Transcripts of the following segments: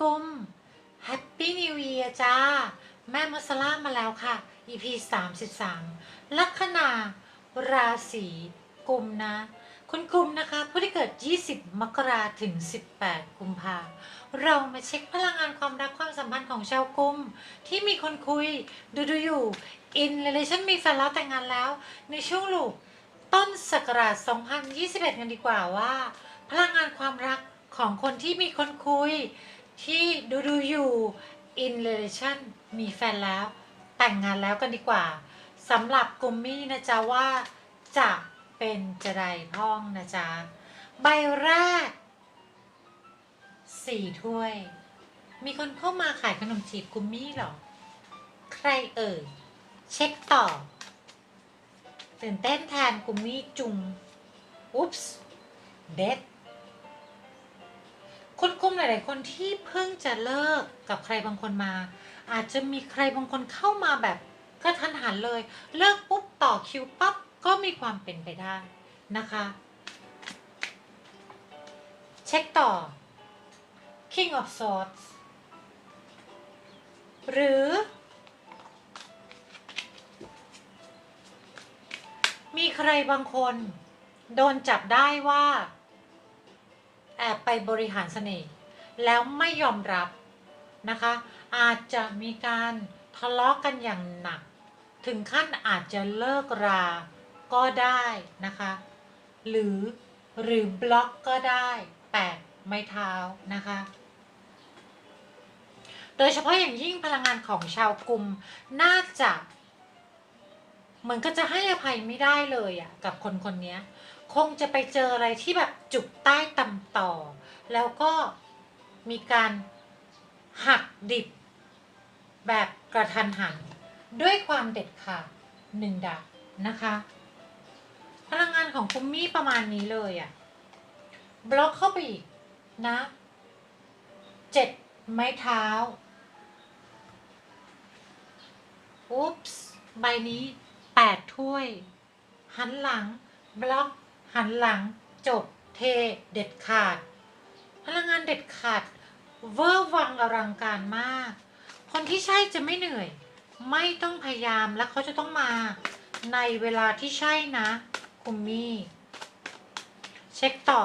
กุม Happy New Year จ้า แม่มัสลามาแล้วค่ะ EP 33 ลัคนาราศีกุมนะ คุณกุมนะคะ ผู้ที่เกิด 20 มกราถึง 18 กุมภาเรามาเช็คพลังงานความรักความสัมพันธ์ของชาวกุม ที่มีคนคุย ดูดูอยู่ in relation มีแฟนแล้วแต่งงานแล้ว ในช่วงลูกต้นศักราช 2021 กันดีกว่าว่า พลังงานความรักของคนที่มีคนคุย ที่ดูดูอยู่ in relation มีแฟนแล้ว แต่งงานแล้วกันดีกว่าสำหรับกุมมี่นะจ๊ะว่าจะเป็นจะไดพ้องนะจ๊ะใบแรกสี่ถ้วย มีคนเข้ามาขายขนมจีบกุมมี่หรอ ใครเอ่ย เช็คต่อ ตื่นเต้นแทนกุมมี่จุง อุ๊ปส์เด็ด คุณกุมหลาย ๆ คนที่เพิ่งจะเลิกกับใครบางคนมา อาจจะมีใครบางคนเข้ามาแบบกระทันหันเลย เลิกปุ๊บต่อคิวปั๊บก็มีความเป็นไปได้นะคะ เช็คต่อ King of Swords หรือ มีใครบางคน โดนจับได้ว่า แอบไปบริหารเสน่ห์แล้วไม่ยอมรับนะคะ อาจจะมีการทะเลาะกันอย่างหนัก ถึงขั้นอาจจะเลิกราก็ได้นะคะ หรือหรือบล็อกก็ได้แปดไม้เท้านะคะ โดยเฉพาะอย่างยิ่งพลังงานของชาวกลุ่มน่าจะเหมือนก็จะให้อภัยไม่ได้เลยอะกับคนคนนี้ คงจะไปเจออะไรที่แบบจุกใต้ตำต่อ แล้วก็มีการหักดิบ แบบกระทันหัน ด้วยความเด็ดขาดหนึ่งดาบนะคะ พลังงานของคุมมี่ประมาณนี้เลยอะบล็อกเข้าไปอีกนะเจ็ดไม้เท้าอุ๊ปส์ใบนี้แปดถ้วย หันหลัง บล็อก หันหลังจบเทเด็ดขาด พลังงานเด็ดขาด เวอร์วังอลังการมาก คนที่ใช่จะไม่เหนื่อย ไม่ต้องพยายามและเขาจะต้องมา ในเวลาที่ใช่นะ คุมมี่ เช็คต่อ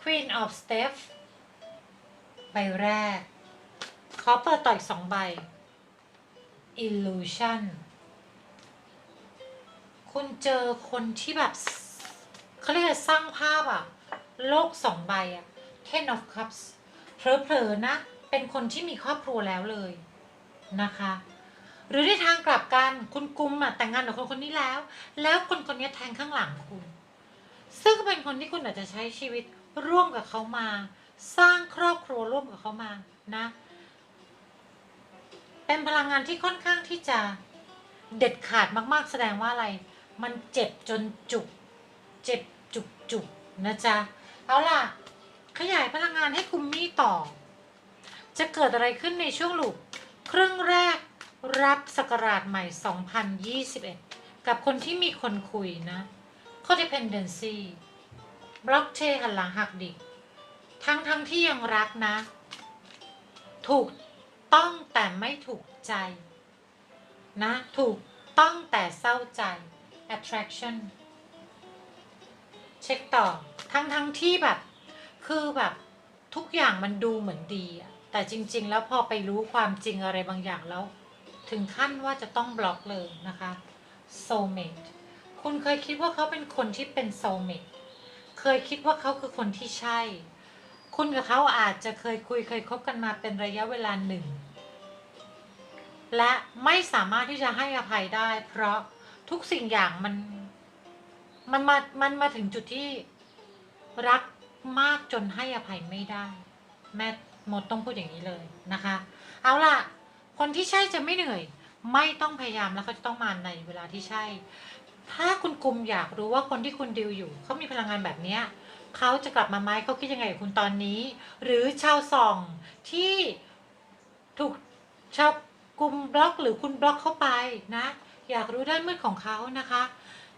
Queen of Steps ใบแรก ขอเปิดต่ออีกสองใบ Illusion คุณเจอคนที่แบบ เขาเรียกอะสร้างภาพอะโลกสองใบอะ Ten of Cups เผลอๆนะ เป็นคนที่มีครอบครัวแล้วเลยนะคะ หรือในทางกลับกันคุณกุมอะแต่งงานกับคนคนนี้แล้ว แล้วคนคนนี้แทงข้างหลังคุณ ซึ่งเป็นคนที่คุณอาจจะใช้ชีวิตร่วมกับเขามา สร้างครอบครัวร่วมกับเขามานะ เป็นพลังงานที่ค่อนข้างที่จะเด็ดขาดมาก ๆ แสดงว่าอะไร มันเจ็บจนจุก เจ็บจุกจุกนะจ๊ะ เอาล่ะ ขยายพลังงานให้คุมมี่ต่อ จะเกิดอะไรขึ้นในช่วงหลูกครึ่งแรกรับสกราชใหม่ 2021 กับคนที่มีคนคุยนะ codependency บล็อกเชหันหลังหักดิกทั้งทั้งที่ยังรักนะ ถูกต้องแต่ไม่ถูกใจ นะ ถูกต้องแต่เศร้าใจ attraction เช็คต่อทั้งทั้งที่แบบ คือแบบทุกอย่างมันดูเหมือนดีอะแต่จริง ๆ แล้วพอไปรู้ความจริงอะไรบางอย่างแล้ว ถึงขั้นว่าจะต้องบล็อกเลยนะคะ soulmate คุณเคยคิดว่าเขาเป็นคนที่เป็น soulmate เคยคิดว่าเขาคือคนที่ใช่ คุณกับเขาอาจจะเคยคุยเคยคบกันมาเป็นระยะเวลาหนึ่ง และไม่สามารถที่จะให้อภัยได้ เพราะทุกสิ่งอย่างมัน มันมา มันมาถึงจุดที่รักมากจนให้อภัยไม่ได้ แม่หมดต้องพูดอย่างนี้เลยนะคะ เอาล่ะ คนที่ใช่จะไม่เหนื่อย ไม่ต้องพยายามแล้วเขาจะต้องมาในเวลาที่ใช่ ถ้าคุณกลุมอยากรู้ว่าคนที่คุณดิวอยู่เขามีพลังงานแบบเนี้ยเขาจะกลับมาไหมเขาคิดยังไงกับคุณตอนนี้ หรือชาวส่องที่ถูกชาวกลุ่มบล็อกหรือคุณบล็อกเข้าไปนะ อยากรู้ด้านมืดของเขานะคะ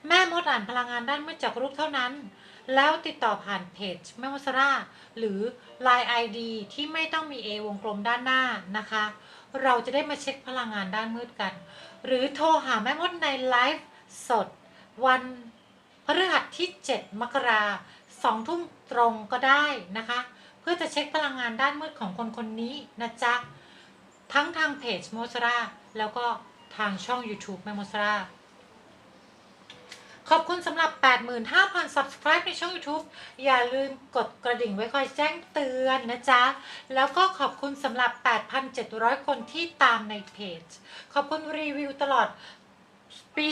แม่มดอ่านพลังงานด้านมืดจากรูปเท่านั้น แล้วติดต่อผ่านเพจแม่มดซาร่าหรือ Line ID ที่ไม่ต้องมี A วงกลมด้านหน้านะคะ เราจะได้มาเช็คพลังงานด้านมืดกัน หรือโทรหาแม่มดในไลฟ์สด วันพฤหัสที่ 7 มกราสองทุ่มตรงก็ได้นะคะ เพื่อจะเช็คพลังงานด้านมืดของคนคนนี้นะจ๊ะ ทั้งทางเพจโมสราแล้วก็ทางช่อง YouTube แม่โมสรา ขอบคุณสำหรับ 85,000 subscribe ในช่อง YouTube อย่าลืมกดกระดิ่งไว้คอยแจ้งเตือนนะจ๊ะ แล้วก็ขอบคุณสำหรับ 8,700 คนที่ตามในเพจ ขอบคุณรีวิวตลอดปี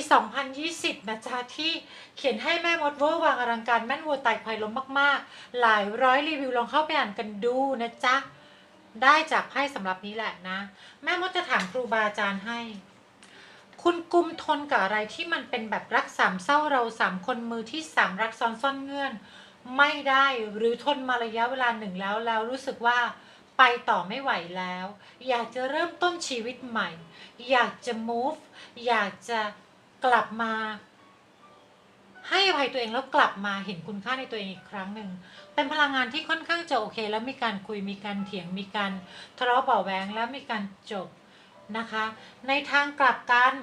2020 นะจ๊ะ ที่เขียนให้แม่มดเวอร์วางอลังการแม่นวัวไตควายล้มมาก ๆ หลายร้อยรีวิวลองเข้าไปอ่านกันดูนะจ๊ะ ได้จากไพ่สำหรับนี้แหละนะ แม่มดจะถามครูบาอาจารย์ให้ คุณกุมทนกับอะไรที่มันเป็นแบบรักสามเศร้าเราสามคนมือที่สามรักซ้อนซ่อนเงื่อน ไม่ได้หรือทนมาระยะเวลาหนึ่งแล้วแล้วรู้สึกว่าไปต่อไม่ไหวแล้ว อยากจะเริ่มต้นชีวิตใหม่ อยากจะ move อยากจะกลับมา ให้อภัยตัวเองแล้วกลับมาเห็นคุณค่าในตัวเองอีกครั้งหนึ่งเป็นพลังงานที่ค่อนข้างจะโอเค แล้วมีการคุยมีการเถียงมีการทะเลาะเบาแวงแล้วมีการจบ นะคะ ในทางกลับกัน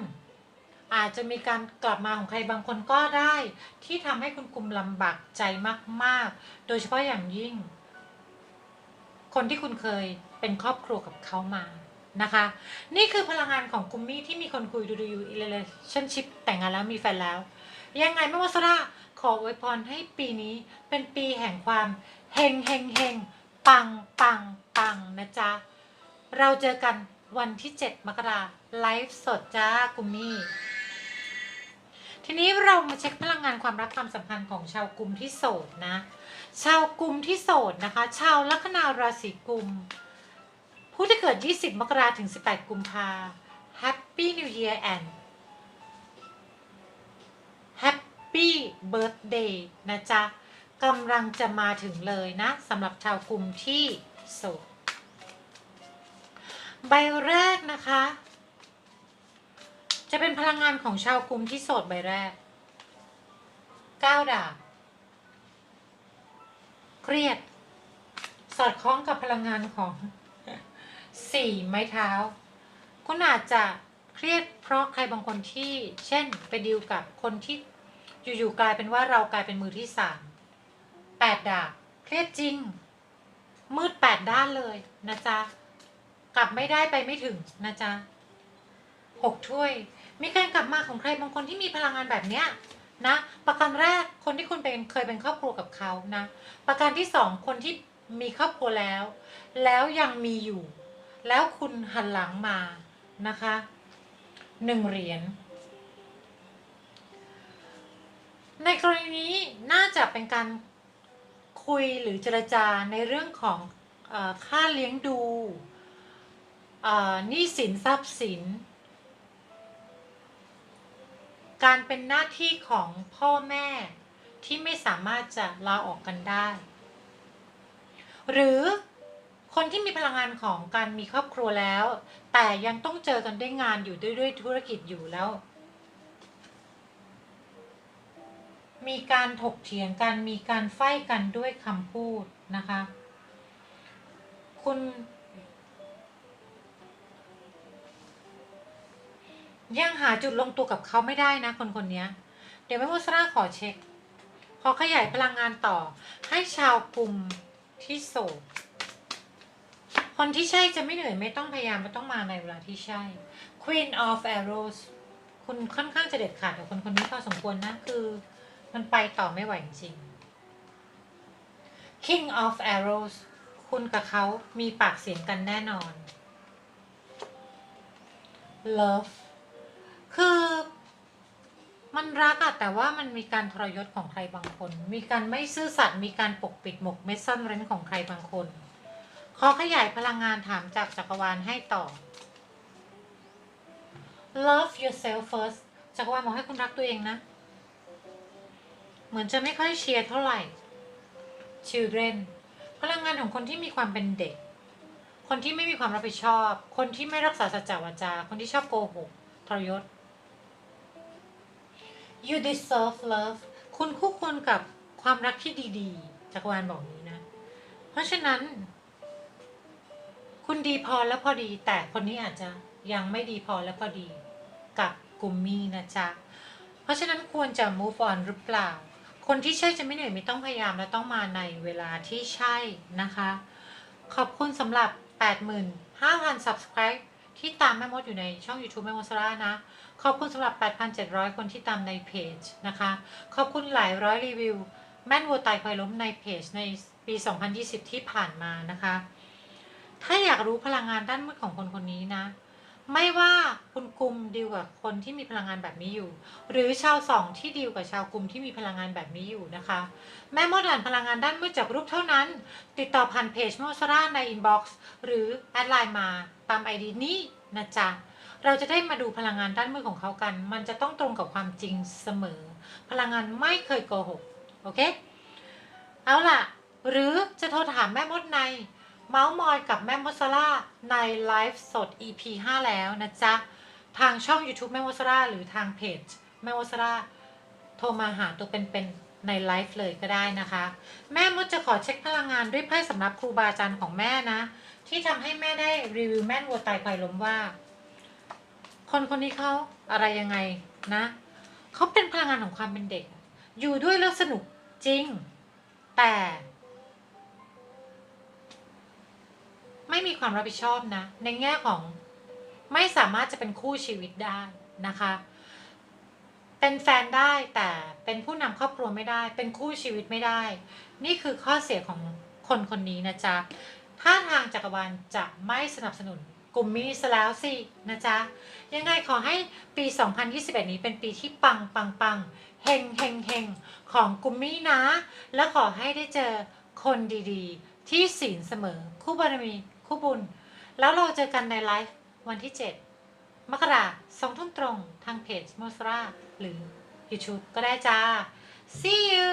อาจจะมีการกลับมาของใครบางคนก็ได้ ที่ทำให้คุณกลุ่มลำบากใจมาก ๆ โดยเฉพาะอย่างยิ่ง คนที่คุณเคยเป็นครอบครัวกับเขามานะคะ นี่คือพลังงานของกุมมี่ที่มีคนคุยดูดูอยู่ relationship แต่งงานแล้วมีแฟนแล้ว ยังไงไม่ว่าซาร่าขออวยพรให้ปีนี้เป็นปีแห่งความเฮงเฮงเฮงปังปังปังนะจ๊ะ เราเจอกัน วันที่ 7 มกราไลฟ์สดจ้ากุมมี่ทีนี้เรามาเช็คพลังงานความรักความสัมพันธ์ของชาวกุมที่โสดนะ ชาวกุมที่โสดนะคะ ชาวลัคนาราศีกุม ผู้ที่เกิด 20 มกราถึง 18 กุมภา Happy New Year and Happy Birthday นะจ๊ะกำลังจะมาถึงเลยนะสำหรับชาวกุมที่โสด ใบแรกนะคะ จะเป็นพลังงานของชาวกุมที่โสดใบแรกก้าวดาบเครียด สอดคล้องกับพลังงานของสี่ไม้เท้า คุณอาจจะเครียดเพราะใครบางคนที่ เช่น ไปดีลกับคนที่อยู่ๆกลายเป็นว่าเรากลายเป็นมือที่สามแปดดาบเครียดจริง มืดแปดด้านเลยนะจ๊ะ กลับไม่ได้ไปไม่ถึงนะจ๊ะหกถ้วย มีการกลับมาของใครบางคนที่มีพลังงานแบบเนี้ยนะ ประการแรกคนที่คุณเป็นเคยเป็นครอบครัวกับเขานะ ประการที่สองคนที่มีครอบครัวแล้ว แล้วยังมีอยู่ แล้วคุณหันหลังมานะคะหนึ่งเหรียญในกรณีนี้น่าจะเป็นการคุยหรือเจรจาในเรื่องของอค่าเลี้ยงดู หนี้สินทรัพย์สิน การเป็นหน้าที่ของพ่อแม่ที่ไม่สามารถจะลาออกกันได้ หรือคนที่มีพลังงานของการมีครอบครัวแล้ว แต่ยังต้องเจอกันด้วยงานอยู่ด้วยวยธุรกิจอยู่แล้ว มีการถกเถียงกันมีการไฟกันด้วยคำพูดนะคะ คุณ ยังหาจุดลงตัวกับเขาไม่ได้นะคนคนนี้เดี๋ยวแม่มุสราขอเช็ค ขอขยายพลังงานต่อ ให้ชาวกลุ่มที่โสดคนที่ใช่จะไม่เหนื่อยไม่ต้องพยายามไม่ต้องมาในเวลาที่ใช่ Queen of Arrows คุณค่อนข้างจะเด็ดขาดกับคนคนนี้พอสมควรนะคือ มันไปต่อไม่ไหวจริง King of Arrows คุณกับเขามีปากเสียงกันแน่นอน Love คือมันรักอะแต่ว่ามันมีการทรยศของใครบางคน มีการไม่ซื่อสัตย์มีการปกปิดหมกเม็ดซ่อนเร้นของใครบางคน ขอขยายพลังงานถามจากจักรวาลให้ต่อ Love yourself first จักรวาลบอกให้คุณรักตัวเองนะ เหมือนจะไม่ค่อยเชียร์เท่าไหร่ Children พลังงานของคนที่มีความเป็นเด็ก คนที่ไม่มีความรับผิดชอบ คนที่ไม่รักษาสัจจวาจา คนที่ชอบโกหกทรยศ You deserve love คุณคู่ควรกับความรักที่ดีๆจักรวาลบอกนี้นะ เพราะฉะนั้น คุณดีพอแล้วพอดี แต่คนนี้อาจจะยังไม่ดีพอแล้วพอดีกับกุมมี่นะจ๊ะ เพราะฉะนั้นควรจะ move on หรือเปล่า คนที่ใช่จะไม่เหนื่อยไม่ต้องพยายามและต้องมาในเวลาที่ใช่นะคะ ขอบคุณสำหรับ 85,000 subscribe ที่ตามแม่มดอยู่ในช่อง YouTube แม่มดสรานะ ขอบคุณสำหรับ 8,700 คนที่ตามในเพจนะคะ ขอบคุณหลายร้อยรีวิว แม่นวัวตายควายล้มในเพจในปี 2020 ที่ผ่านมานะคะ ถ้าอยากรู้พลังงานด้านมืดของคนคนนี้นะ ไม่ว่าคุณกลุ่มดีลกับคนที่มีพลังงานแบบนี้อยู่ หรือชาวสองที่ดีลกับชาวกลุ่มที่มีพลังงานแบบนี้อยู่นะคะ แม่มดอ่านพลังงานด้านมืดจากรูปเท่านั้น ติดต่อผ่านเพจโมสราในอินบ็อกซ์หรือแอดไลน์มาตามไอดีนี้นะจ๊ะเราจะได้มาดูพลังงานด้านมืดของเขากัน มันจะต้องตรงกับความจริงเสมอ พลังงานไม่เคยโกหก โอเค เอาล่ะ หรือจะโทรถามแม่มดใน เมาส์มอยกับแม่มดซาร่าในไลฟ์สด EP 5 แล้วนะจ๊ะ ทางช่อง YouTube แม่มดซาร่าหรือทางเพจแม่มดซาร่าโทรมาหาตัวเป็นๆในไลฟ์เลยก็ได้นะคะ แม่มดจะขอเช็คพลังงานด้วยไพ่สำนักครูบาอาจารย์ของแม่นะ ที่ทำให้แม่ได้รีวิวแม่นวัวตายควายล้มว่า คนคนนี้เขาอะไรยังไงนะเขาเป็นพลังงานของความเป็นเด็ก อยู่ด้วยแล้วสนุกจริง แต่ ไม่มีความรับผิดชอบนะ ในแง่ของไม่สามารถจะเป็นคู่ชีวิตได้นะคะ เป็นแฟนได้แต่เป็นผู้นำครอบครัวไม่ได้ เป็นคู่ชีวิตไม่ได้ นี่คือข้อเสียของคนคนนี้นะจ๊ะถ้าทางจักรวาลจะไม่สนับสนุนกลุ่มมินิสแล้วสินะจ๊ะ ยังไงขอให้ปี 2021 นี้เป็นปีที่ปังปังปังเฮงเฮงเฮงของกุมมี่นะ และขอให้ได้เจอคนดีๆ ที่ศีลเสมอคู่บารมี คู่บุญ แล้วเราเจอกันในไลฟ์วันที่ 7 มกราสองทุ่มตรงทางเพจมอสราหรือ YouTube ก็ได้จ้า see you